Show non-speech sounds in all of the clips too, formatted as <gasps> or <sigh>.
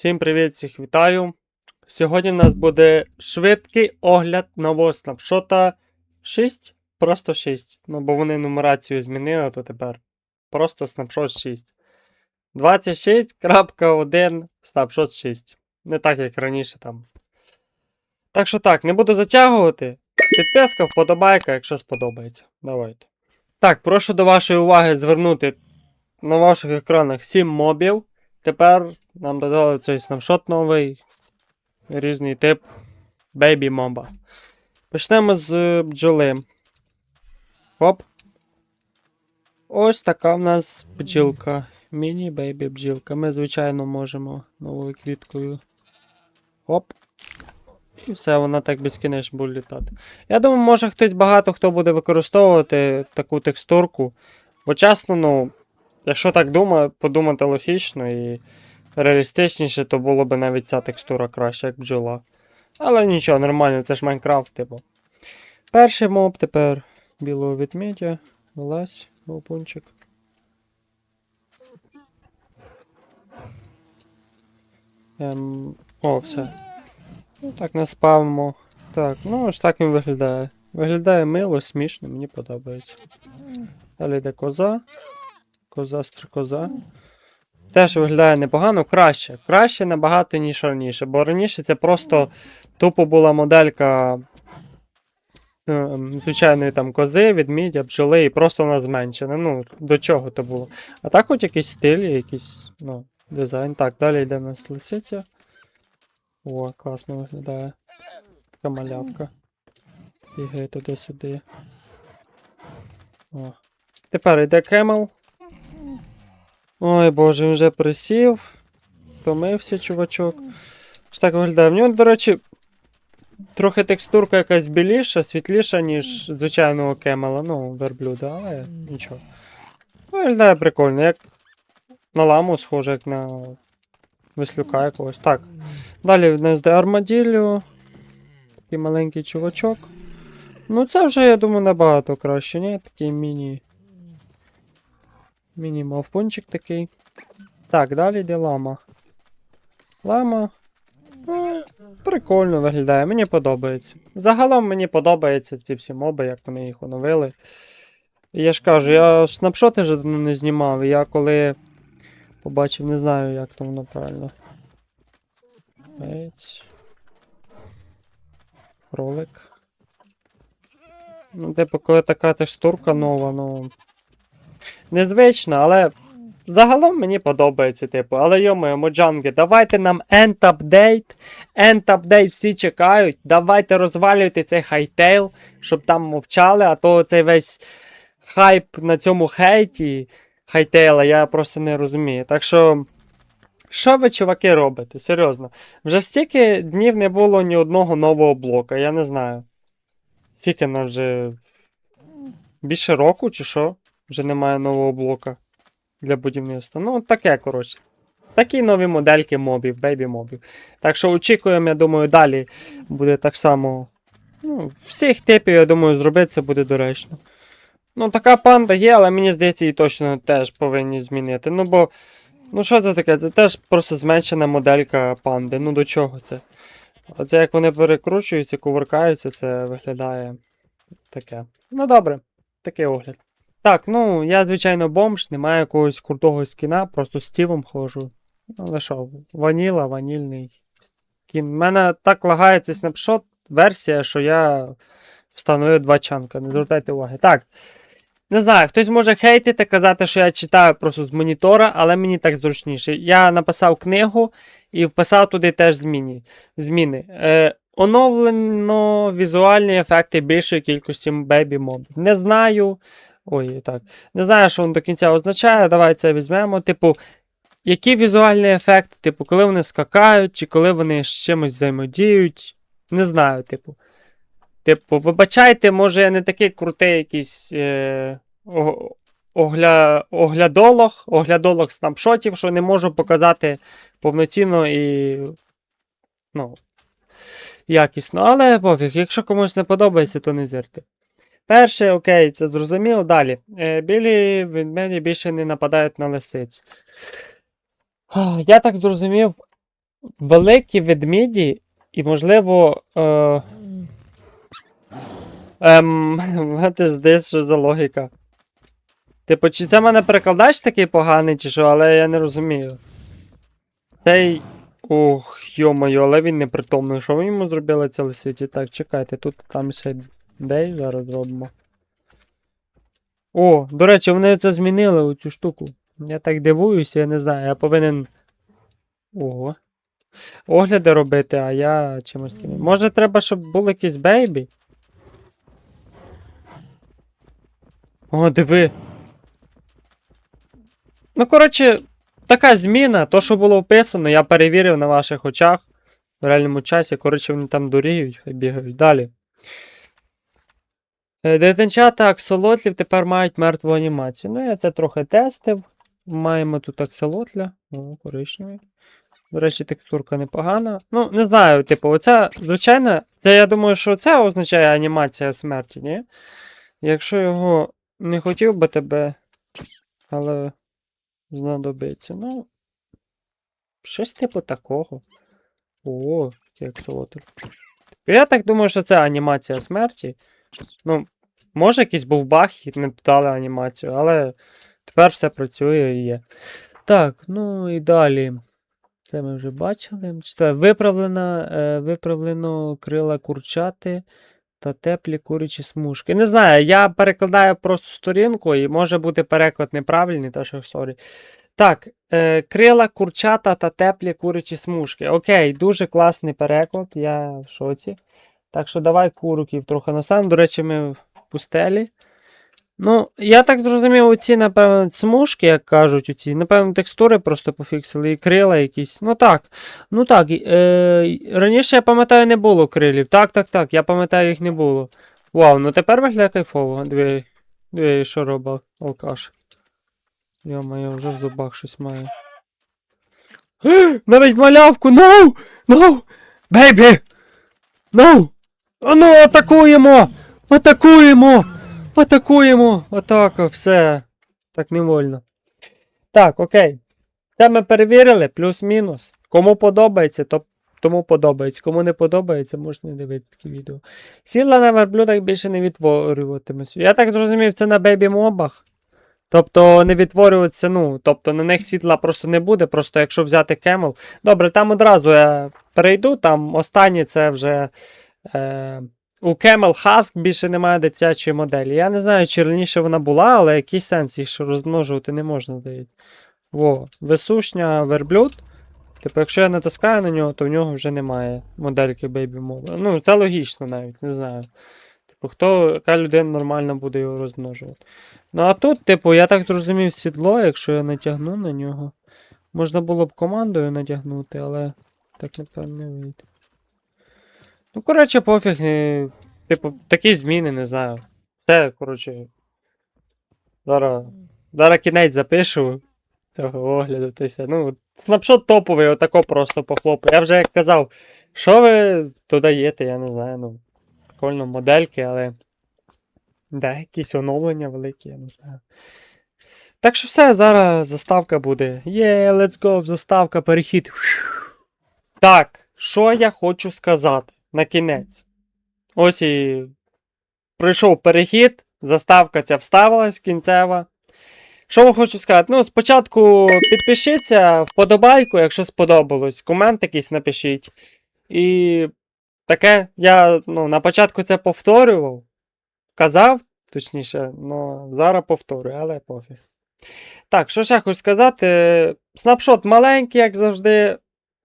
Всім привіт, всіх вітаю. Сьогодні в нас буде швидкий огляд нового снапшота 6. Просто 6. Ну, бо вони нумерацію змінили, то тепер просто снапшот 6. 26.1 снапшот 6. Не так, як раніше там. Так що так, не буду затягувати. Підписка, вподобайка, якщо сподобається. Давайте. Так, прошу до вашої уваги звернути на ваших екранах 7 мобів. Тепер нам додали цей снапшот новий, різний тип Baby моба. Почнемо з е, бджоли. Оп. Ось така в нас бджілка. Міні-бейбі бджілка. Ми, звичайно, можемо новою квіткою. Оп. І все, вона так безкінечно буде літати. Я думаю, може хтось багато хто буде використовувати таку текстурку. Бо чесно, ну, якщо так думаю, подумати логічно і реалістичніше, то було б навіть ця текстура краще, як бджола. Але нічого, нормально, це ж Майнкрафт, типу. Перший моб тепер білого ведмедя. Вилазь, лопунчик. Ем, о, все. Ну так, наспавимо. Так, ну ось так він виглядає. Виглядає мило, смішно, мені подобається. Далі йде коза. Коза, стрикоза. Теж виглядає непогано, краще. Краще набагато, ніж раніше. Бо раніше це просто тупо була моделька ем, звичайної там кози, відмідя, бджоли, і просто вона зменшена. Ну, до чого то було. А так хоч якийсь стиль, якийсь ну, дизайн. Так, далі йде в нас лисиця. О, класно виглядає. Така малявка. Бігає туди-сюди. О. Тепер йде кемел. Ой, боже, він вже присів. Втомився, чувачок. Ось так виглядає. В нього, до речі, трохи текстурка якась біліша, світліша, ніж звичайного кемела, ну, верблюда, але нічого. Виглядає прикольно, як на ламу схоже, як на веслюка якогось. Так. Далі в нас йде армаділлю. Такий маленький чувачок. Ну, це вже, я думаю, набагато краще, ні? Такий міні. Міні-мавпунчик такий. Так, далі йде лама. Лама. Ну, прикольно виглядає, мені подобається. Загалом мені подобаються ці всі моби, як вони їх оновили. Я ж кажу, я снапшоти вже не знімав, і я коли побачив, не знаю, як там воно правильно. Ролик. Ну, типу, коли така текстурка нова, ну. Незвично, але загалом мені подобається, типу. Але йомою, моджанги, давайте нам. End update всі чекають. Давайте розвалюйте цей хайтейл, щоб там мовчали, а то цей весь хайп на цьому хейті хайтейла, я просто не розумію. Так що. Що ви, чуваки, робите? Серйозно. Вже стільки днів не було ні одного нового блока, я не знаю. Скільки нам вже. Більше року чи що? Вже немає нового блока для будівництва. Ну, таке, коротше. Такі нові модельки мобів, бейбі мобів. Так що очікуємо, я думаю, далі буде так само. Ну, всіх типів, я думаю, зробити це буде доречно. Ну, така панда є, але мені здається, її точно теж повинні змінити. Ну, бо. Ну, що це таке? Це теж просто зменшена моделька панди. Ну до чого це? Оце як вони перекручуються, кувыркаються, це виглядає таке. Ну добре, такий огляд. Так, ну я, звичайно, бомж, немає якогось крутого скіна, просто Стівом ходжу. Ну, Але ваніла, ванільний скін. У мене так лагає цей снапшот, версія, що я встановив два чанка. Не звертайте уваги. Так. Не знаю, хтось може хейтити, казати, що я читаю просто з монітора, але мені так зручніше. Я написав книгу і вписав туди теж зміни. зміни. Е, оновлено візуальні ефекти більшої кількості бебі мобів. Не знаю. Ой, так. Не знаю, що воно до кінця означає. Давай це візьмемо. Типу, які візуальні ефекти, типу, коли вони скакають, чи коли вони з чимось взаємодіють. Не знаю, типу. Типу, вибачайте, може, я не такий крутий якийсь е, огля, оглядолог, оглядолог снапшотів, що не можу показати повноцінно і. Ну, якісно. Але пофіг, якщо комусь не подобається, то не зірте. Перше, окей, це зрозуміло. Далі. Е, білі ведмеді більше не нападають на лисиць. Я так зрозумів, великі ведмеді, і, можливо. Е... Ем, ти що за логіка. Типу, чи це мене перекладач такий поганий, чи що, але я не розумію. Цей. Ох, йо-моє, але він непритомний. Що ви йому зробили це лисиці? Так, чекайте, тут там ще дей зараз зробимо. О, до речі, вони це змінили оцю штуку. Я так дивуюся, я не знаю, я повинен. Ого. Огляди робити, а я чимось таким. Може треба, щоб був якийсь бейбі? О, диви. Ну, коротше, така зміна, то, що було вписано, я перевірив на ваших очах в реальному часі. Коротше, вони там доріють, бігають. Далі. Е, Дитинчата аксолотлів тепер мають мертву анімацію. Ну, я це трохи тестив. Маємо тут аксолотля. О, коричневий. До речі, текстурка непогана. Ну, не знаю, типу, оця, звичайно, це я думаю, що це означає анімація смерті, ні? Якщо його не хотів би тебе, але знадобиться. Ну. Щось типу такого. О, який аксолотль. Я так думаю, що це анімація смерті. Ну, може якийсь був баг і не додали анімацію, але тепер все працює і є. Так, ну і далі. Це ми вже бачили. Четверте. Виправлена, е, виправлено крила курчати та теплі курячі смужки. Не знаю, я перекладаю просто сторінку і може бути переклад неправильний, та що сорі. Так, е, крила курчата та теплі курячі смужки. Окей, дуже класний переклад, я в шоці. Так що давай куруків трохи наставимо. До речі, ми в пустелі. Ну, я так зрозумів, оці, напевно, смужки, як кажуть, оці, напевно, текстури просто пофіксили і крила якісь. Ну так. Ну так. Е, раніше, я пам'ятаю, не було крилів. Так, так, так, я пам'ятаю, їх не було. Вау, ну тепер виглядає кайфово. Дві, дві що робив алкаш. Йо-моє, вже в зубах щось має. Е, <gasps> Навіть малявку! No! No! Бейбі! No! Ану, атакуємо! Атакуємо! Атакуємо! Атака, все. Так не вольно. Так, окей. Це ми перевірили, плюс-мінус. Кому подобається, то тому подобається. Кому не подобається, можна не дивитися такі відео. Сідла на верблюдах більше не відтворюватимуся. Я так зрозумів, це на бейбі-мобах. Тобто не відтворюється, ну, тобто на них сідла просто не буде, просто якщо взяти кемел. Добре, там одразу я перейду, там останнє це вже. Е, у Camel Husk більше немає дитячої моделі. Я не знаю, чи раніше вона була, але який сенс їх розмножувати не можна, здається. Во, висушня верблюд. Типу, якщо я натискаю на нього, то в нього вже немає модельки Baby Mobile. Ну, це логічно навіть, не знаю. Типу, хто, яка людина нормально буде його розмножувати. Ну а тут, типу, я так зрозумів сідло, якщо я натягну на нього. Можна було б командою натягнути, але так напевно не вийде. Ну, коротше, пофіг. Типу, такі зміни, не знаю. Це, коротше. Зараз. Зараз кінець запишу цього огляду. То все. Ну, снапшот топовий, отако просто похлопаю. Я вже як казав, що ви додаєте, я не знаю, ну. Прикольно модельки, але. Да, якісь оновлення великі, я не знаю. Так що все, зараз заставка буде. Є, let's go, заставка, перехід. Так, що я хочу сказати на кінець. Ось і пройшов перехід, заставка ця вставилась кінцева. Що я хочу сказати? Ну, спочатку підпишіться, вподобайку, якщо сподобалось. Комент якийсь напишіть. І таке, я ну, на початку це повторював. Казав, точніше, ну, зараз повторюю, але пофіг. Так, що ще хочу сказати? Снапшот маленький, як завжди.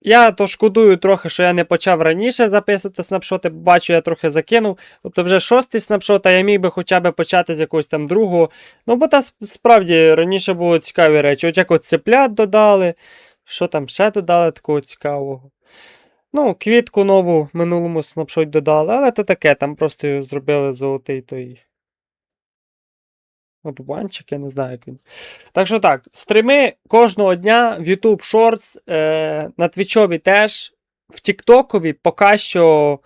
Я то шкодую трохи, що я не почав раніше записувати снапшоти, бачу, я трохи закинув. Тобто вже шостий снапшот, а я міг би хоча б почати з якогось там другого. Ну, бо та справді раніше було цікаві речі. От як от цеплят додали. Що там ще додали такого цікавого? Ну, квітку нову в минулому снапшоті додали, але то таке, там просто зробили золотий той. От банчик, я не знаю, як він. Так що так, стріми кожного дня в YouTube Shorts, е, на Твічові теж, в Тіктокові поки що.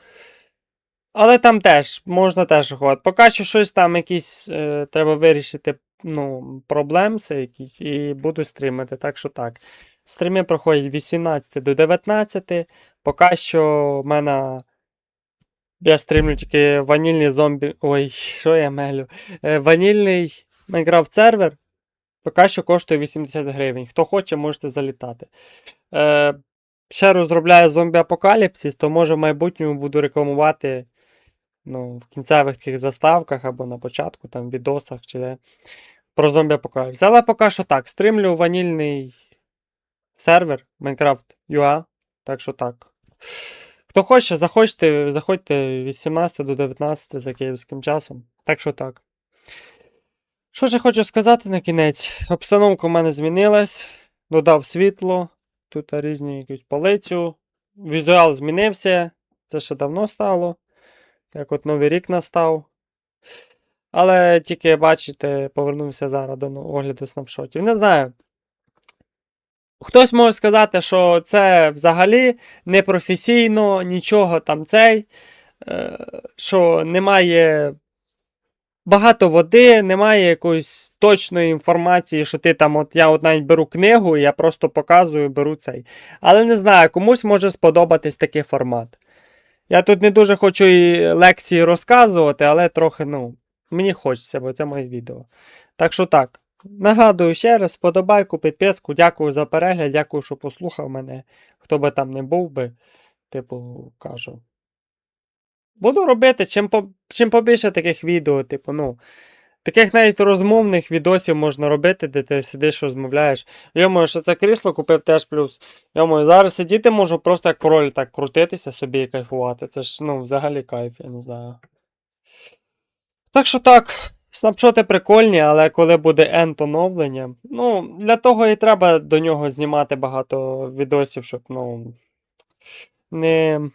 Але там теж можна теж рахувати. Поки що щось там якісь е, треба вирішити ну, проблемси якісь, і буду стрімити. Так що так. Стріми проходять 18 до 19. Поки що в мене. Я стрімлю тільки ванільні зомбі. Ой, що я мелю? Е, ванільний Майнкрафт сервер. Поки що коштує 80 гривень. Хто хоче, можете залітати. Е, ще розробляю зомбі апокаліпсис, то може в майбутньому буду рекламувати ну, в кінцевих таких заставках або на початку, там, відосах чи де, про зомбі апокаліпсис. Але поки що так, стрімлю ванільний сервер Minecraft.ua. Так що так. Хто хоче, заходьте, заходьте 18 до 19 за київським часом. Так що так. Що ж я хочу сказати на кінець? Обстановка у мене змінилась. Додав світло. Тут різні якусь полицю. Візуал змінився. Це ще давно стало. Як от Новий рік настав. Але тільки, бачите, повернувся зараз до огляду снапшотів. Не знаю. Хтось може сказати, що це взагалі непрофесійно, нічого там цей, е, що немає багато води, немає якоїсь точної інформації, що ти там, от я от навіть беру книгу, я просто показую, беру цей. Але не знаю, комусь може сподобатись такий формат. Я тут не дуже хочу і лекції розказувати, але трохи, ну, мені хочеться, бо це моє відео. Так що так. Нагадую ще раз, вподобайку, підписку, дякую за перегляд, дякую, що послухав мене. Хто би там не був би, типу, кажу. Буду робити чим, по, чим побільше таких відео, типу, ну. Таких навіть розмовних відосів можна робити, де ти сидиш, розмовляєш. Йому, що це крісло купив теж плюс. Йому, зараз сидіти можу просто як король так крутитися собі і кайфувати. Це ж, ну, взагалі кайф, я не знаю. Так що так, снапшоти прикольні, але коли буде ент оновлення, ну, для того і треба до нього знімати багато відосів, щоб, ну. Не.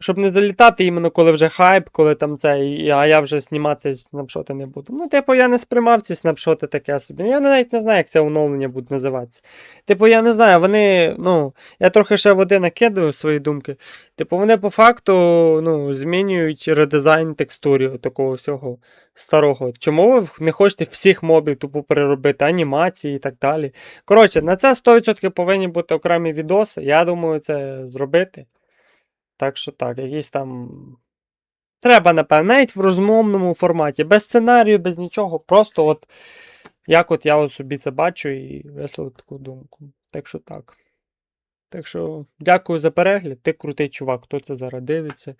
Щоб не залітати іменно коли вже хайп, коли там це, а я вже знімати снапшоти не буду. Ну, типу, я не сприймав ці снапшоти таке собі. Я навіть не знаю, як це оновлення буде називатися. Типу, я не знаю, вони, ну, я трохи ще води накидаю свої думки. Типу, вони по факту ну, змінюють редизайн текстурі такого всього старого. Чому ви не хочете всіх мобів тупо переробити, анімації і так далі? Коротше, на це 100% повинні бути окремі відоси. Я думаю, це зробити. Так що так, якісь там. Треба, напевно, навіть в розмовному форматі, без сценарію, без нічого. Просто от як от я собі це бачу і висловив таку думку. Так що так. Так що, дякую за перегляд. Ти крутий чувак, хто це зараз дивиться.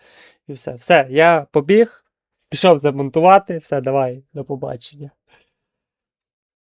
І все. Все, я побіг, пішов замонтувати. Все, давай, до побачення.